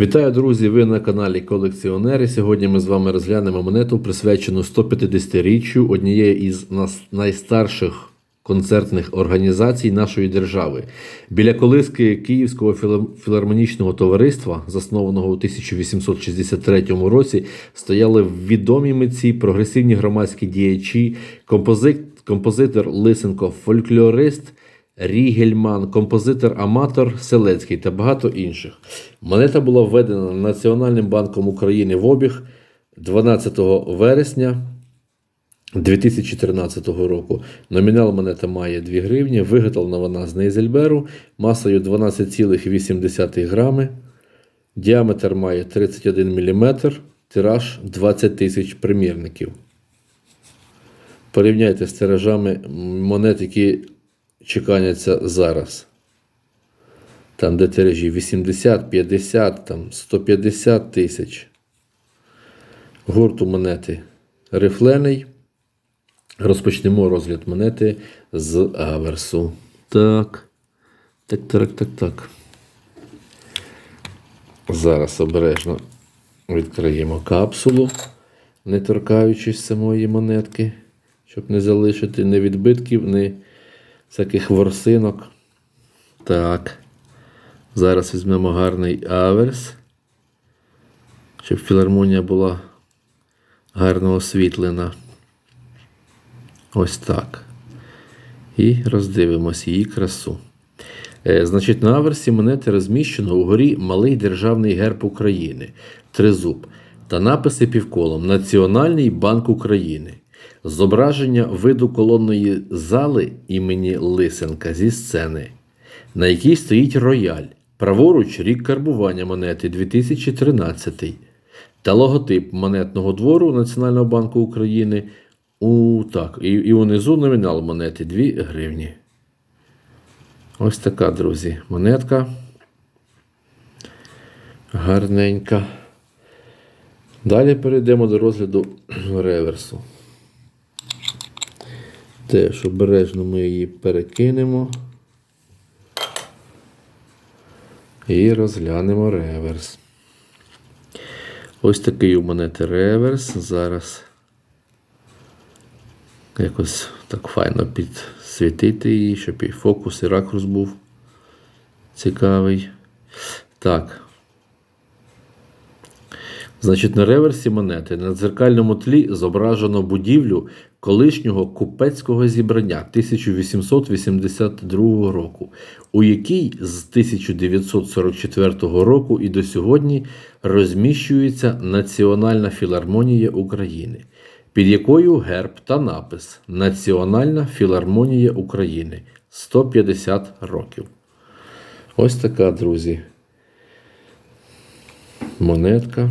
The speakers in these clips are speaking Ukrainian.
Вітаю, друзі! Ви на каналі Колекціонери. Сьогодні ми з вами розглянемо монету, присвячену 150-річчю однієї із найстарших концертних організацій нашої держави. Біля колиски Київського філар- філармонічного товариства, заснованого у 1863 році, стояли відомі митці, прогресивні громадські діячі, композит, композитор Лисенко, фольклорист. Рігельман, композитор-аматор Селецький та багато інших. Монета була введена Національним банком України в обіг 12 вересня 2013 року. Номінал монета має 2 гривні, виготовлена вона з Нейзельберу масою 12,8 грами. Діаметр має 31 мм, тираж 20 тисяч примірників. Порівняйте з тиражами монет, які чеканяться зараз. Там, де тиражі 80, 50, там 150 тисяч. Гурт у монети рифлений. Розпочнемо розгляд монети з аверсу. Так. Так, так, так, так. Зараз обережно відкриємо капсулу, не торкаючись самої монетки, щоб не залишити ні відбитків, ні всяких ворсинок. Так. Зараз візьмемо гарний аверс, щоб філармонія була гарно освітлена. Ось так. І роздивимось її красу. Е, Значить, на аверсі монети розміщено угорі малий державний герб України, тризуб та написи півколом Національний банк України. Зображення виду колонної зали імені Лисенка зі сцени, на якій стоїть рояль, праворуч рік карбування монети 2013 та логотип монетного двору Національного банку України. У, так, і, і унизу номінал монети 2 гривні. Ось така, друзі, монетка. Гарненька. Далі перейдемо до розгляду реверсу. Теж обережно ми її перекинемо. І розглянемо реверс. Ось такий у монети реверс. Зараз якось так файно підсвітити її, щоб і фокус, і ракурс був цікавий. Так. Значить, на реверсі монети на дзеркальному тлі зображено будівлю колишнього купецького зібрання 1882 року, у якій з 1944 року і до сьогодні розміщується Національна філармонія України, під якою герб та напис Національна філармонія України 150 років. Ось така, друзі. Монетка.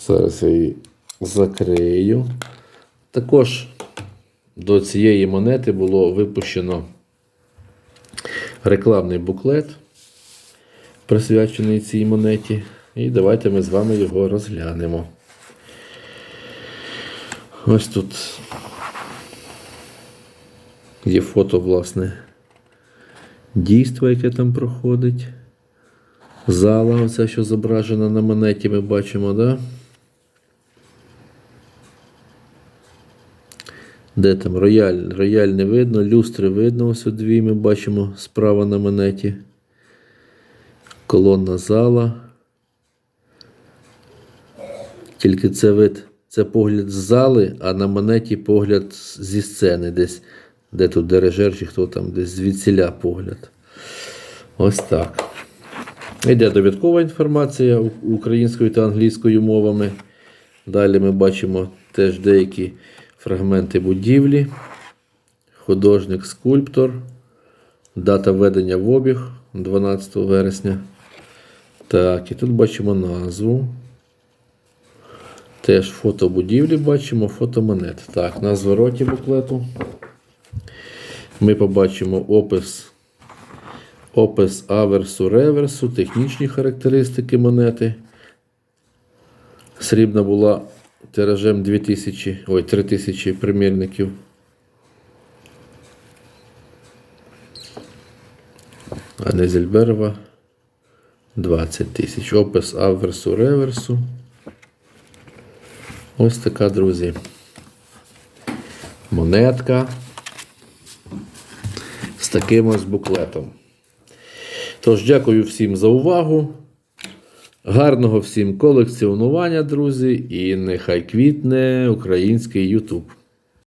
Зараз я її закрию. Також до цієї монети було випущено рекламний буклет, присвячений цій монеті. І давайте ми з вами його розглянемо. Ось тут є фото, власне, дійства, яке там проходить. Зала, оця, що зображена на монеті, ми бачимо, да? Де там рояль? Рояль не видно, люстри видно, ось дві ми бачимо справа на монеті. Колонна зала. Тільки це вид, це погляд з зали, а на монеті погляд зі сцени, десь, де тут дирижер чи хто там, десь звідсіля погляд. Ось так. Йде довідкова інформація українською та англійською мовами. Далі ми бачимо теж деякі фрагменти будівлі, художник, скульптор, дата введення в обіг 12 вересня. Так, і тут бачимо назву. Теж фото будівлі бачимо, фото монет. Так, на звороті буклету ми побачимо опис Опис аверсу реверсу, технічні характеристики монети. Срібна була тиражем 2000, ой, 3000 примірників. А Незельберова 20 тисяч. Опис аверсу реверсу. Ось така, друзі. Монетка з таким ось буклетом. Тож, дякую всім за увагу. Гарного всім колекціонування, друзі, і нехай квітне український YouTube.